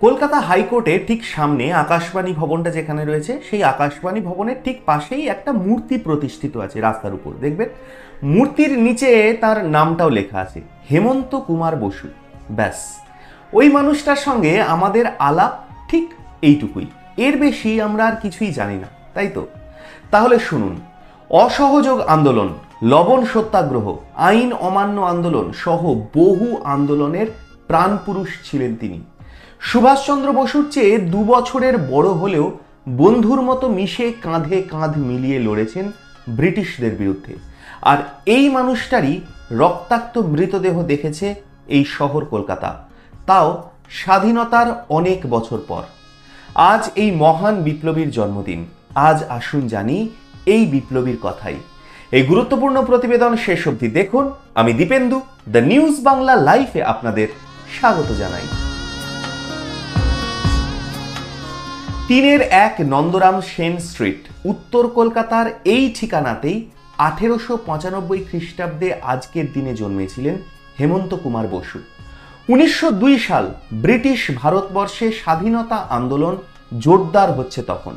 কলকাতা হাইকোর্টের ঠিক সামনে আকাশবাণী ভবনটা যেখানে রয়েছে, সেই আকাশবাণী ভবনের ঠিক পাশেই একটা মূর্তি প্রতিষ্ঠিত আছে রাস্তার উপর। দেখবেন? মূর্তির নিচে তার নামটাও লেখা আছে, হেমন্ত কুমার বসু। ব্যাস। ওই মানুষটার সঙ্গে আমাদের আলাপ ঠিক এইটুকুই। এর বেশি আমরা আর কিছুই জানি না, তাই তো? তাহলে শুনুন। অসহযোগ আন্দোলন, লবণ সত্যাগ্রহ, আইন অমান্য আন্দোলন সহ বহু আন্দোলনের প্রাণপুরুষ ছিলেন তিনি। সুভাষচন্দ্র বসুর চেয়ে দু বছরের বড় হলেও বন্ধুর মতো মিশে কাঁধে কাঁধ মিলিয়ে লড়েছেন ব্রিটিশদের বিরুদ্ধে। আর এই মানুষটারই রক্তাক্ত মৃতদেহ দেখেছে এই শহর কলকাতা। তাও স্বাধীনতার অনেক বছর পর। আজ এই মহান বিপ্লবীর জন্মদিন। আজ আসুন জানি এই বিপ্লবীর কথাই। এই গুরুত্বপূর্ণ প্রতিবেদন শেষ অবধি দেখুন। আমি দীপেন্দু, দ্য নিউজ বাংলা লাইফে আপনাদের স্বাগত জানাই। তিনের এক নন্দরাম সেন স্ট্রিট, উত্তর কলকাতার এই ঠিকানাতেই আঠেরোশো পঁচানব্বই খ্রিস্টাব্দে আজকের দিনে জন্মেছিলেন হেমন্ত কুমার বসু। উনিশশো দুই সাল ব্রিটিশ ভারতবর্ষে স্বাধীনতা আন্দোলন জোরদার হচ্ছে তখন।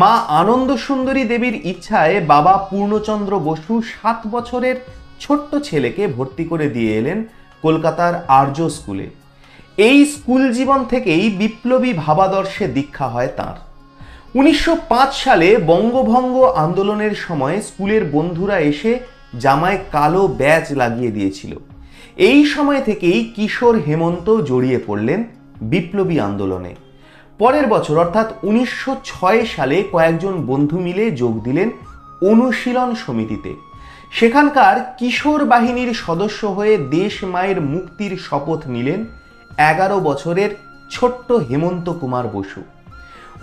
মা আনন্দ সুন্দরী দেবীর ইচ্ছায় বাবা পূর্ণচন্দ্র বসু সাত বছরের ছোট্ট ছেলেকে ভর্তি করে দিয়ে এলেন কলকাতার আর্য স্কুলে। এই স্কুল জীবন থেকেই বিপ্লবী ভাবাদর্শে দীক্ষা হয় তার। উনিশশো পাঁচ সালে বঙ্গভঙ্গ আন্দোলনের সময় স্কুলের বন্ধুরা এসে জামায় কালো ব্যাজ লাগিয়ে দিয়েছিল। এই সময় থেকেই কিশোর হেমন্ত জড়িয়ে পড়লেন বিপ্লবী আন্দোলনে। পরের বছর, অর্থাৎ উনিশশো ছয় সালে কয়েকজন বন্ধু মিলে যোগ দিলেন অনুশীলন সমিতিতে। সেখানকার কিশোর বাহিনীর সদস্য হয়ে দেশ মায়ের মুক্তির শপথ নিলেন এগারো বছরের ছোট্ট হেমন্ত কুমার বসু।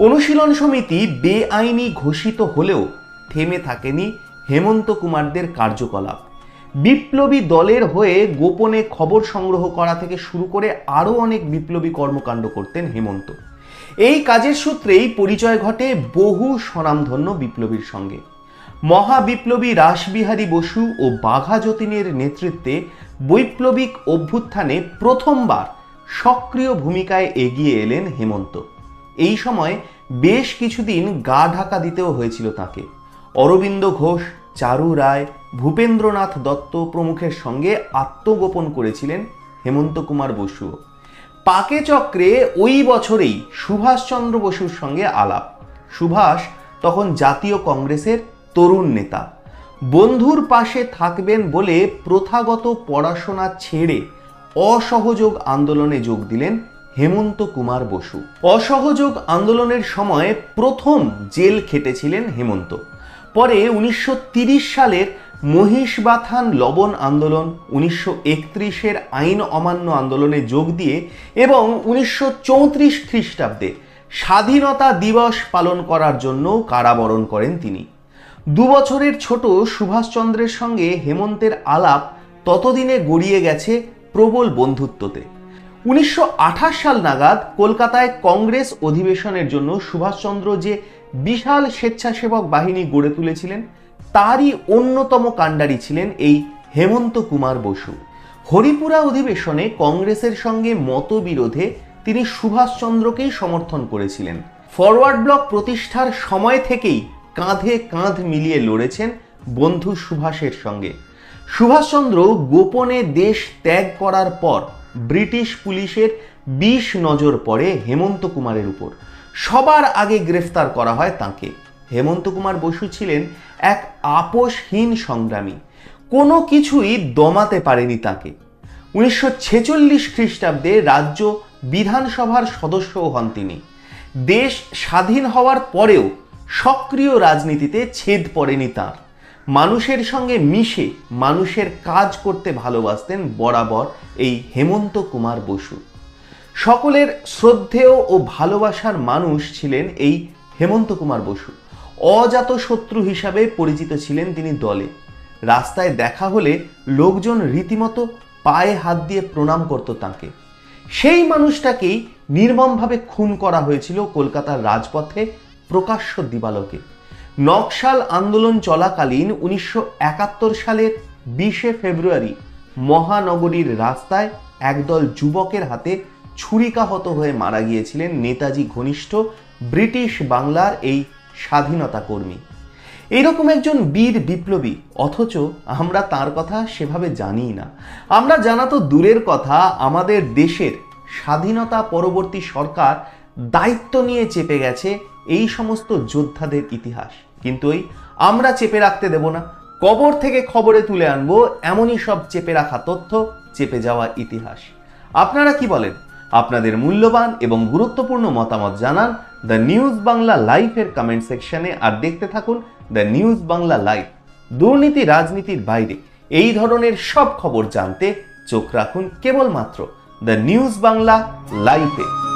অনুশীলন সমিতি বেআইনি ঘোষিত হলেও থেমে থাকেনি হেমন্ত কুমারদের কার্যকলাপ। বিপ্লবী দলের হয়ে গোপনে খবর সংগ্রহ করা থেকে শুরু করে আরও অনেক বিপ্লবী কর্মকাণ্ড করতেন হেমন্ত। এই কাজের সূত্রেই পরিচয় ঘটে বহু স্বনামধন্য বিপ্লবীর সঙ্গে। মহাবিপ্লবী রাসবিহারী বসু ও বাঘা যতীনের নেতৃত্বে বৈপ্লবিক অভ্যুত্থানে প্রথমবার সক্রিয় ভূমিকায় এগিয়ে এলেন হেমন্ত। এই সময় বেশ কিছুদিন গা ঢাকা দিতেও হয়েছিল তাকে। অরবিন্দ ঘোষ, চারু রায়, ভূপেন্দ্রনাথ দত্ত প্রমুখের সঙ্গে আত্মগোপন করেছিলেন হেমন্ত কুমার বসুও। পাকে চক্রে ওই বছরেই সুভাষচন্দ্র বসুর সঙ্গে আলাপ। সুভাষ তখন জাতীয় কংগ্রেসের তরুণ নেতা। বন্ধুর পাশে থাকবেন বলে প্রথাগত পড়াশোনা ছেড়ে অসহযোগ আন্দোলনে যোগ দিলেন হেমন্ত কুমার বসু। অসহযোগ আন্দোলনের সময় প্রথম জেল খেটেছিলেন হেমন্ত। পরে উনিশশো সালের মহিষবাথান লবণ আন্দোলন, উনিশশো একত্রিশের আইন অমান্য আন্দোলনে যোগ দিয়ে এবং উনিশশো চৌত্রিশ খ্রিস্টাব্দে স্বাধীনতা দিবস পালন করার জন্য কারাবরণ করেন তিনি। দু বছরের ছোট সুভাষচন্দ্রের সঙ্গে হেমন্তের আলাপ ততদিনে গড়িয়ে গেছে প্রবল বন্ধুত্বতে। উনিশশো আঠাশ সাল নাগাদ কলকাতায় কংগ্রেস অধিবেশনের জন্য সুভাষচন্দ্র যে বিশাল স্বেচ্ছাসেবক বাহিনী গড়ে তুলেছিলেন, তারই অন্যতম কাণ্ডারি ছিলেন এই হেমন্ত কুমার বসু। হরিপুরা অধিবেশনে কংগ্রেসের সঙ্গে মতবিরোধে তিনি সুভাষচন্দ্রকেই সমর্থন করেছিলেন। ফরওয়ার্ড ব্লক প্রতিষ্ঠার সময় থেকেই কাঁধে কাঁধ মিলিয়ে লড়েছেন বন্ধু সুভাষের সঙ্গে। সুভাষচন্দ্র গোপনে দেশ ত্যাগ করার পর ব্রিটিশ পুলিশের বিষ নজর পড়ে হেমন্ত কুমারের উপর। সবার আগে গ্রেফতার করা হয় তাকে। হেমন্ত কুমার বসু ছিলেন এক আপোষহীন সংগ্রামী। কোনো কিছুই দমাতে পারেনি তাকে। উনিশশো ছেচল্লিশ খ্রিস্টাব্দে রাজ্য বিধানসভার সদস্যও হন তিনি। দেশ স্বাধীন হওয়ার পরেও সক্রিয় রাজনীতিতে ছেদ পড়েনি তার। মানুষের সঙ্গে মিশে মানুষের কাজ করতে ভালোবাসতেন বরাবর এই হেমন্ত কুমার বসু। সকলের শ্রদ্ধেয় ও ভালোবাসার মানুষ ছিলেন এই হেমন্ত কুমার বসু। অজাত শত্রু হিসাবে পরিচিত ছিলেন তিনি দলে। রাস্তায় দেখা হলে লোকজন রীতিমতো পায়ে হাত দিয়ে প্রণাম করত তাকে। সেই মানুষটাকেই নির্মমভাবে খুন করা হয়েছিল কলকাতার রাজপথে প্রকাশ্য দিবালোকে। নকশাল আন্দোলন চলাকালীন উনিশশো একাত্তর সালের বিশে ফেব্রুয়ারি মহানগরীর রাস্তায় একদল যুবকের হাতে ছুরিকাহত হয়ে মারা গিয়েছিলেন নেতাজি ঘনিষ্ঠ ব্রিটিশ বাংলার এই স্বাধীনতা কর্মী। এইরকম একজন বীর বিপ্লবী, অথচ আমরা তার কথা সেভাবে জানি না। আমরা জানা তো দূরের কথা, আমাদের দেশের স্বাধীনতা পরবর্তী সরকার দায়িত্ব নিয়ে চেপে গেছে এই সমস্ত যোদ্ধাদের ইতিহাস। কিন্তু ওই আমরা চেপে রাখতে দেব না। কবর থেকে খবরে তুলে আনব, এমনই সব চেপে রাখা তথ্য, চেপে যাওয়া ইতিহাস। আপনারা কি বলেন? আপনাদের মূল্যবান এবং গুরুত্বপূর্ণ মতামত জানান দ্য নিউজ বাংলা লাইভের কমেন্ট সেকশনে আর দেখতে থাকুন দ্য নিউজ বাংলা লাইভ দুর্নীতি রাজনীতির বাইরে। এই ধরনের সব খবর জানতে চোখ রাখুন কেবলমাত্র দ্য নিউজ বাংলা লাইভে